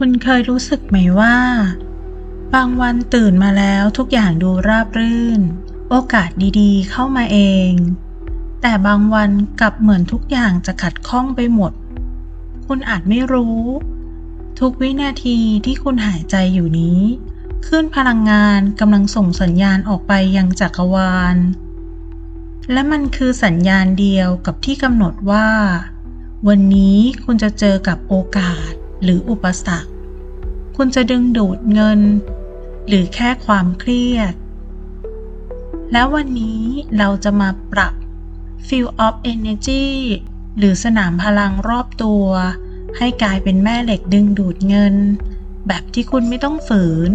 คุณเคยรู้สึกไหมว่า บางวันตื่นมาแล้วทุกอย่างดูราบรื่น โอกาสดีๆ เข้ามาเอง แต่บางวันกลับเหมือนทุกอย่างจะขัดข้องไปหมด คุณอาจไม่รู้ ทุกวินาทีที่คุณหายใจอยู่นี้คลื่นพลังงานกำลังส่งสัญญาณออกไปยังจักรวาล และมันคือสัญญาณเดียวกับที่กำหนดว่า วันนี้คุณจะเจอกับโอกาส หรืออุปสรรค คุณจะดึงดูดเงิน หรือแค่ความเครียด แล้ววันนี้เราจะมาปรับ Field of Energy หรือสนามพลังรอบตัว ให้กลายเป็นแม่เหล็กดึงดูดเงิน แบบที่คุณไม่ต้องฝืน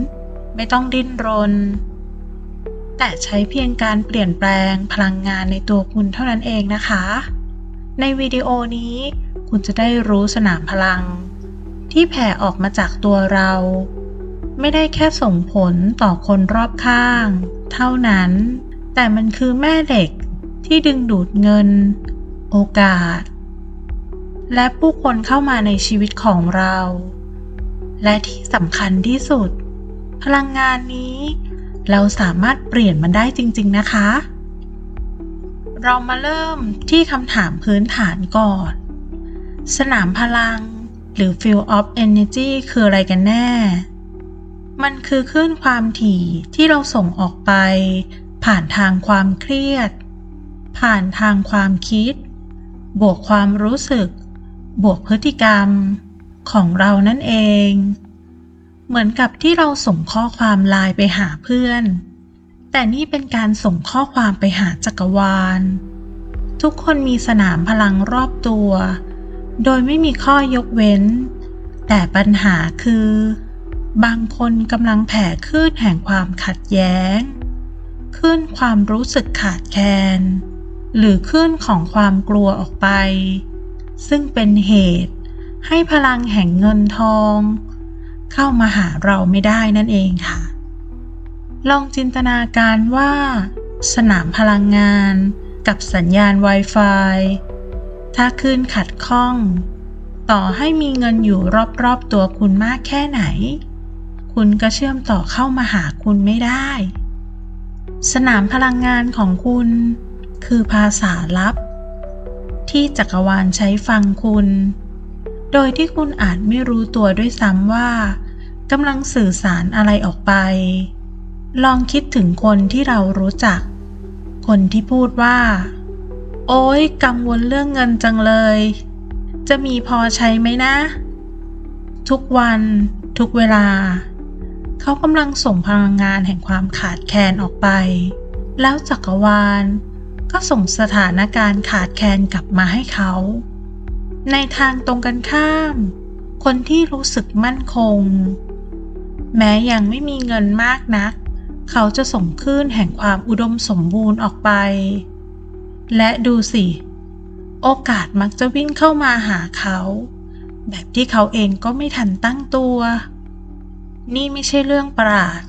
ไม่ต้องดิ้นรน แต่ใช้เพียงการเปลี่ยนแปลงพลังงานในตัวคุณเท่านั้นเองนะคะ ในวิดีโอนี้คุณจะได้รู้สนามพลัง ที่แผ่ออกมาจากตัวเรา ไม่ได้แค่ส่งผลต่อคนรอบข้าง เท่านั้น แต่มันคือแม่เหล็กที่ดึงดูดเงิน โอกาส และผู้คนเข้ามาในชีวิตของเรา และที่สำคัญที่สุด พลังงานนี้ เราสามารถเปลี่ยนมันได้จริง ๆ นะคะ เรามาเริ่มที่คำถามพื้นฐานก่อน สนามพลัง หรือ Field of Energy คืออะไรกันแน่ มันคือคลื่นความถี่ที่เราส่งออกไป ผ่านทางความเครียด ผ่านทางความคิด บวกความรู้สึก บวกพฤติกรรม ของเรานั่นเอง เหมือนกับที่เราส่งข้อความไลน์ไปหาเพื่อน แต่นี่เป็นการส่งข้อความไปหาจักรวาล ทุกคนมีสนามพลังรอบตัว โดยไม่มีข้อยกเว้น แต่ปัญหาคือ บางคนกำลังแผ่คลื่นแห่งความขัดแย้งคลื่นความรู้สึกขาดแคลนหรือคลื่นของความกลัวออกไป ซึ่งเป็นเหตุให้พลังแห่งเงินทอง เข้ามาหาเราไม่ได้นั่นเองค่ะ ลองจินตนาการว่า สนามพลังงานกับสัญญาณ Wi-Fi ถ้าคลื่นขัดข้อง ต่อให้มีเงินอยู่รอบๆตัวคุณมากแค่ไหน คุณก็เชื่อมต่อเข้ามาหาคุณไม่ได้ สนามพลังงานของคุณ คือภาษาลับ ที่จักรวาลใช้ฟังคุณ โดยที่คุณอาจไม่รู้ตัวด้วยซ้ำว่ากำลังสื่อสารอะไรออกไป ลองคิดถึงคนที่เรารู้จัก คนที่พูดว่า โอ้ยกังวลเรื่องเงินจังเลย จะมีพอใช้ไหมนะ ทุกวันทุกเวลา เขากำลังส่งพลังงานแห่งความขาดแคลนออกไป แล้วจักรวาลก็ส่งสถานการณ์ขาดแคลนกลับมาให้เขา ในทางตรงกันข้าม คนที่รู้สึกมั่นคง แม้ยังไม่มีเงินมากนัก เขาจะส่งคลื่นแห่งความอุดมสมบูรณ์ออกไป และดูสิ โอกาสมักจะวิ่งเข้ามาหาเขา แบบที่เขาเองก็ไม่ทันตั้งตัว นี่ไม่ใช่เรื่องประหลาด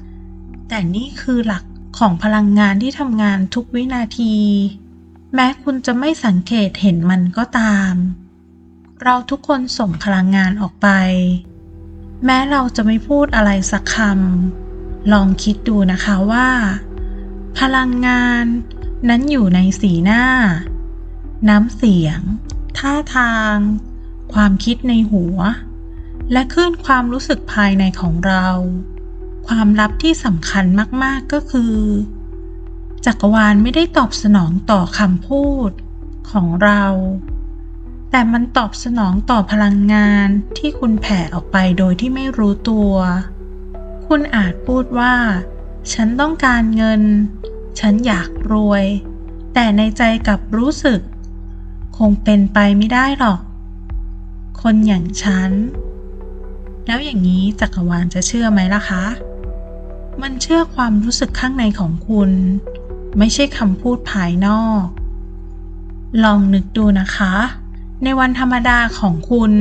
แต่นี่คือหลักของพลังงานที่ทำงานทุกวินาที แม้คุณจะไม่สังเกตเห็นมันก็ตาม เราทุกคนส่งพลังงานออกไป แม้เราจะไม่พูดอะไรสักคำลองคิดดูนะคะว่า พลังงาน นั้นอยู่ในสีหน้า น้ำเสียง ท่าทาง ความคิดในหัว และคลื่นความรู้สึกภายในของเรา ความลับที่สำคัญมาก ๆ ก็คือ จักรวาลไม่ได้ตอบสนองต่อคำพูดของเรา แต่มันตอบสนองต่อพลังงานที่คุณแผ่ออกไปโดยที่ไม่รู้ตัว คุณอาจพูดว่า ฉันต้องการเงิน ฉันอยากรวย แต่ในใจกลับรู้สึก คงเป็นไปไม่ได้หรอก คนอย่างฉัน แล้วอย่างนี้จักรวาลจะเชื่อไหมล่ะคะ มันเชื่อความรู้สึกข้างในของคุณ ไม่ใช่คำพูดภายนอก ลองนึกดูนะคะ ในวันธรรมดาของคุณ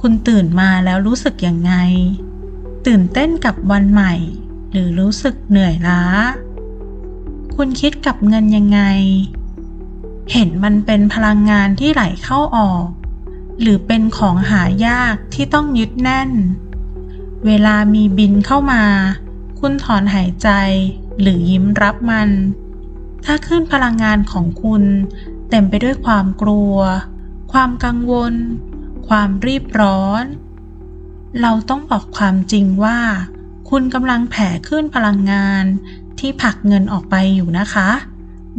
คุณตื่นมาแล้วรู้สึกยังไง ตื่นเต้นกับวันใหม่ หรือรู้สึกเหนื่อยล้า คุณคิดกับเงินยังไง เห็นมันเป็นพลังงานที่ไหลเข้าออก หรือเป็นของหายากที่ต้องยึดแน่น เวลามีบินเข้ามา คุณถอนหายใจหรือยิ้มรับมัน ถ้าขึ้นพลังงานของคุณเต็มไปด้วยความกลัว ความกังวล ความรีบร้อน เราต้องบอกความจริงว่า คุณกำลังแผ่ขึ้นพลังงาน ที่ผลักเงินออกไปอยู่นะคะ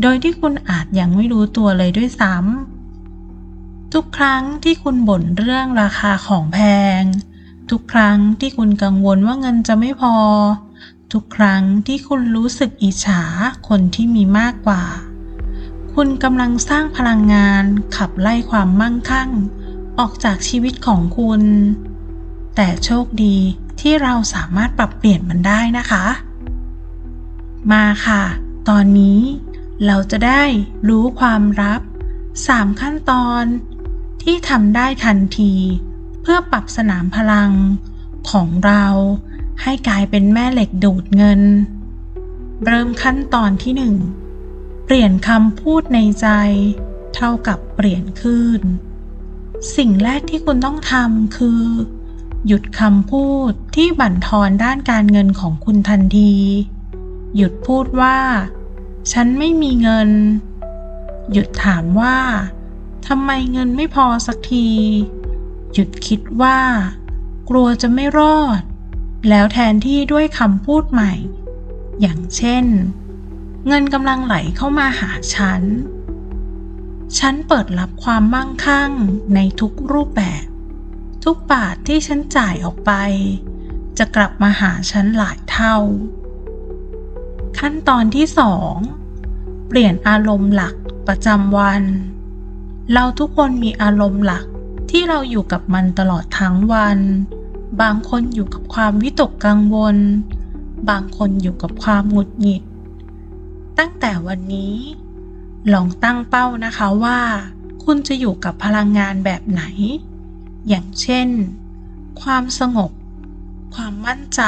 โดยที่คุณอาจยังไม่รู้ตัวเลยด้วยซ้ำ ทุกครั้งที่คุณบ่นเรื่องราคาของแพง ทุกครั้งที่คุณกังวลว่าเงินจะไม่พอ ทุกครั้งที่คุณรู้สึกอิจฉาคนที่มีมากกว่า คุณกำลังสร้างพลังงานขับไล่ความมั่งคั่ง ออกจากชีวิตของคุณ แต่โชคดีที่เราสามารถปรับเปลี่ยนมันได้นะคะ มาค่ะ ตอนนี้เราจะได้รู้ความลับ 3 ขั้นตอนที่ทำได้ทันที เพื่อปรับสนามพลังของเราให้กลายเป็นแม่เหล็กดูดเงิน เริ่มขั้นตอนที่ 1 เปลี่ยนคำพูดในใจ เท่ากับเปลี่ยนคลื่น สิ่งแรกที่คุณต้องทำคือ หยุดคำพูดที่บั่นทอนด้านการเงินของคุณทันที หยุดพูดว่า ฉันไม่มีเงิน หยุดถามว่าทำไมเงินไม่พอสักที หยุดคิดว่า กลัวจะไม่รอด แล้วแทนที่ด้วยคำพูดใหม่ อย่างเช่น เงินกำลังไหลเข้ามาหาฉัน ฉันเปิดรับความมั่งคั่งในทุกรูปแบบ ทุกบาทที่ฉันจ่ายออกไป จะกลับมาหาฉันหลายเท่า ขั้นตอนที่สองเปลี่ยนอารมณ์หลักประจำวัน เราทุกคนมีอารมณ์หลักที่เราอยู่กับมันตลอดทั้งวัน บางคนอยู่กับความวิตกกังวล บางคนอยู่กับความหงุดหงิด ตั้งแต่วันนี้ ลองตั้งเป้านะคะว่า คุณจะอยู่กับพลังงานแบบไหน อย่างเช่น ความสงบ ความมั่นใจ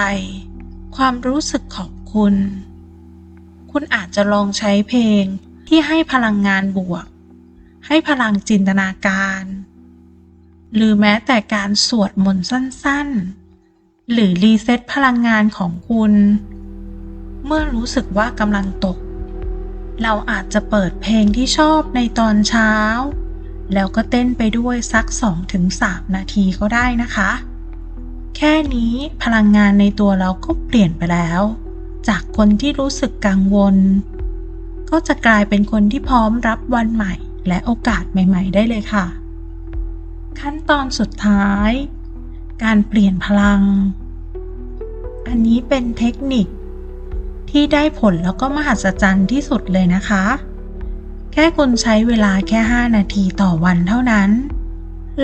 ความรู้สึกขอบคุณ คุณอาจจะลองใช้เพลงที่ให้พลังงานบวก ให้พลังจินตนาการ หรือแม้แต่การสวดมนต์สั้นๆ หรือรีเซ็ตพลังงานของคุณ เมื่อรู้สึกว่ากำลังตก เราอาจจะเปิดเพลงที่ชอบในตอนเช้า แล้วก็เต้นไปด้วยสัก 2-3 นาทีก็ได้นะคะ แค่นี้พลังงานในตัวเราก็เปลี่ยนไปแล้ว จากคนที่รู้สึกกังวล ก็จะกลายเป็นคนที่พร้อมรับวันใหม่ และโอกาสใหม่ ๆ ได้เลยค่ะ ขั้นตอนสุดท้าย การเปลี่ยนพลัง อันนี้เป็นเทคนิค ที่ได้ผลแล้วก็มหัศจรรย์ที่สุดเลยนะคะ แค่คุณใช้เวลาแค่ 5 นาทีต่อวันเท่านั้น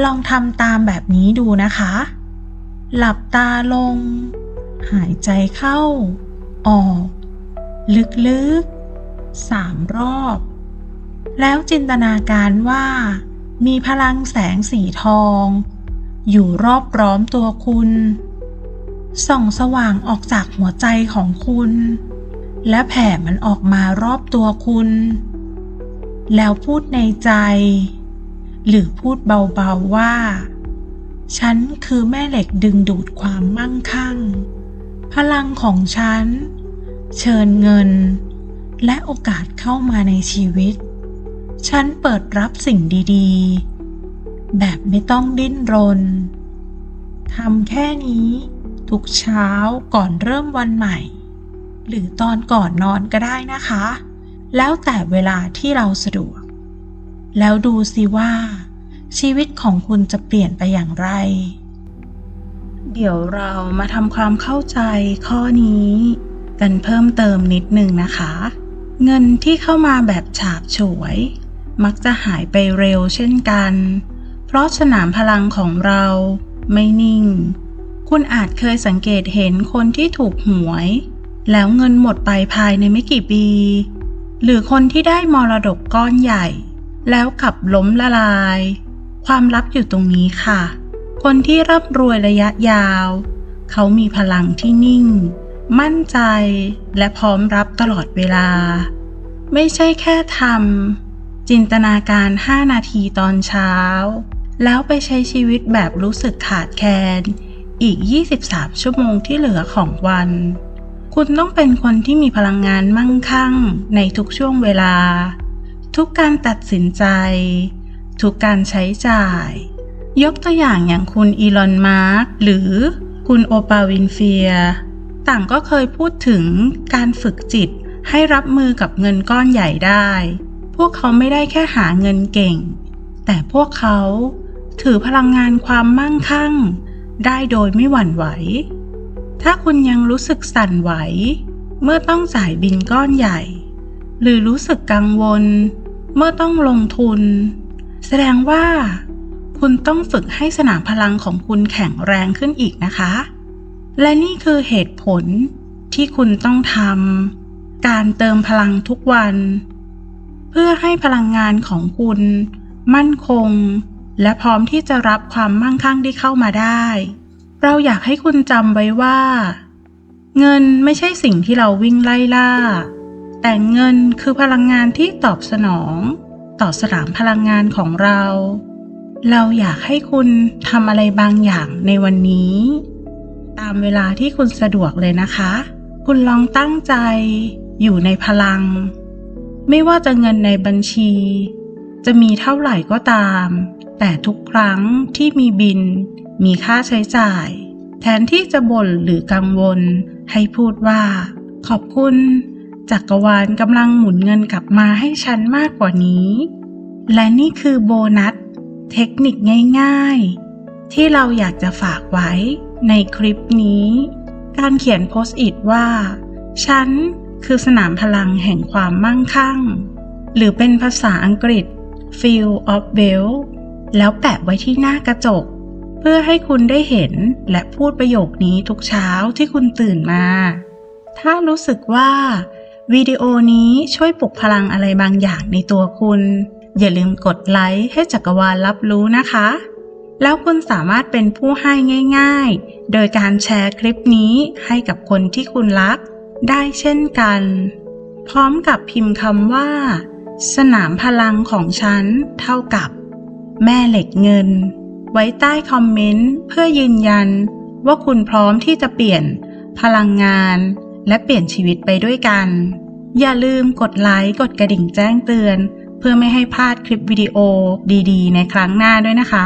ลองทำตามแบบนี้ดูนะคะ หลับตาลง หายใจเข้า ออก ลึกๆสามรอบ แล้วจินตนาการว่า มีพลังแสงสีทอง อยู่รอบร้อมตัวคุณ ส่องสว่างออกจากหัวใจของคุณ และแผ่มันออกมารอบตัวคุณ แล้วพูดในใจ หรือพูดเบาๆว่า ฉันคือแม่เหล็กดึงดูดความมั่งคั่ง พลังของฉัน เชิญเงิน และโอกาสเข้ามาในชีวิต ฉันเปิดรับสิ่งดีๆ แบบไม่ต้องดิ้นรนทำแค่นี้ ทุกเช้าก่อนเริ่มวันใหม่ หรือตอนก่อนนอนก็ได้นะคะ แล้วแต่เวลาที่เราสะดวก แล้วดูสิว่า ชีวิตของคุณจะเปลี่ยนไปอย่างไร เดี๋ยวเรามาทำความเข้าใจข้อนี้ กันเพิ่มเติมนิดนึงนะคะ เงินที่เข้ามาแบบฉาบฉวย มักจะหายไปเร็วเช่นกัน เพราะสนามพลังของเราไม่นิ่ง คุณอาจเคยสังเกตเห็นคนที่ถูกหวย แล้วเงินหมดไปภายในไม่กี่ปี หรือคนที่ได้มรดกก้อนใหญ่ แล้วขับล้มละลาย ความลับอยู่ตรงนี้ค่ะ คนที่ร่ำรวยระยะยาว เขามีพลังที่นิ่ง มั่นใจและพร้อมรับตลอดเวลา ไม่ใช่แค่ทำจินตนาการ 5 นาทีตอนเช้า แล้วไปใช้ชีวิตแบบรู้สึกขาดแคลนอีก 23 ชั่วโมงที่เหลือของวัน คุณต้องเป็นคนที่มีพลังงานมั่งคั่งในทุกช่วงเวลา ทุกการตัดสินใจ ทุกการใช้จ่าย ยกตัวอย่างอย่างคุณอีลอนมาร์กหรือคุณโอปาวินเฟีย ต่างก็เคยพูดถึงการฝึกจิตให้รับมือกับเงินก้อนใหญ่ได้ พวกเขาไม่ได้แค่หาเงินเก่ง แต่พวกเขาถือพลังงานความมั่งคั่ง ได้โดยไม่หวั่นไหว ถ้าคุณยังรู้สึกสั่นไหว เมื่อต้องจ่ายบินก้อนใหญ่ หรือรู้สึกกังวล เมื่อต้องลงทุน แสดงว่า คุณต้องฝึกให้สนามพลังของคุณแข็งแรงขึ้นอีกนะคะ และนี่คือเหตุผลที่คุณต้องทำการเติมพลังทุกวัน เพื่อให้พลังงานของคุณ มั่นคง และพร้อมที่จะรับความมั่งคั่งที่เข้ามาได้ เราอยากให้คุณจำไว้ว่า เงินไม่ใช่สิ่งที่เราวิ่งไล่ล่า แต่เงินคือพลังงานที่ตอบสนอง ต่อสนามพลังงานของเรา เราอยากให้คุณทำอะไรบางอย่างในวันนี้ ตามเวลาที่คุณสะดวกเลยนะคะ คุณลองตั้งใจอยู่ในพลัง ไม่ว่าจะเงินในบัญชี จะมีเท่าไหร่ก็ตาม แต่ทุกครั้งที่มีบิน มีค่าใช้จ่าย แทนที่จะบ่นหรือกังวล ให้พูดว่า ขอบคุณจักรวาลกำลังหมุนเงินกลับมาให้ฉันมากกว่านี้ และนี่คือโบนัส เทคนิคง่ายๆ ที่เราอยากจะฝากไว้ในคลิปนี้ การเขียนโพสต์อิทว่า ฉันคือสนามพลังแห่งความมั่งคั่ง หรือเป็นภาษาอังกฤษ Feel of Well แล้วแปะไว้ที่หน้ากระจก เพื่อให้คุณได้เห็นและพูดประโยคนี้ทุกเช้าที่คุณตื่นมา ถ้ารู้สึกว่าวิดีโอนี้ช่วยปลุกพลังอะไรบางอย่างในตัวคุณ อย่าลืมกดไลค์ให้จักรวาลรับรู้นะคะ แล้วคุณสามารถเป็นผู้ให้ง่าย ๆ โดยการแชร์คลิปนี้ให้กับคนที่คุณรัก ได้เช่นกัน พร้อมกับพิมพ์คำว่า สนามพลังของฉันเท่ากับ แม่เหล็กเงิน ไว้ใต้คอมเมนต์เพื่อยืนยัน ว่าคุณพร้อมที่จะเปลี่ยน พลังงาน และเปลี่ยนชีวิตไปด้วยกัน อย่าลืมกดไลค์กดกระดิ่งแจ้งเตือน เพื่อไม่ให้พลาดคลิปวิดีโอดีๆ ในครั้งหน้าด้วยนะคะ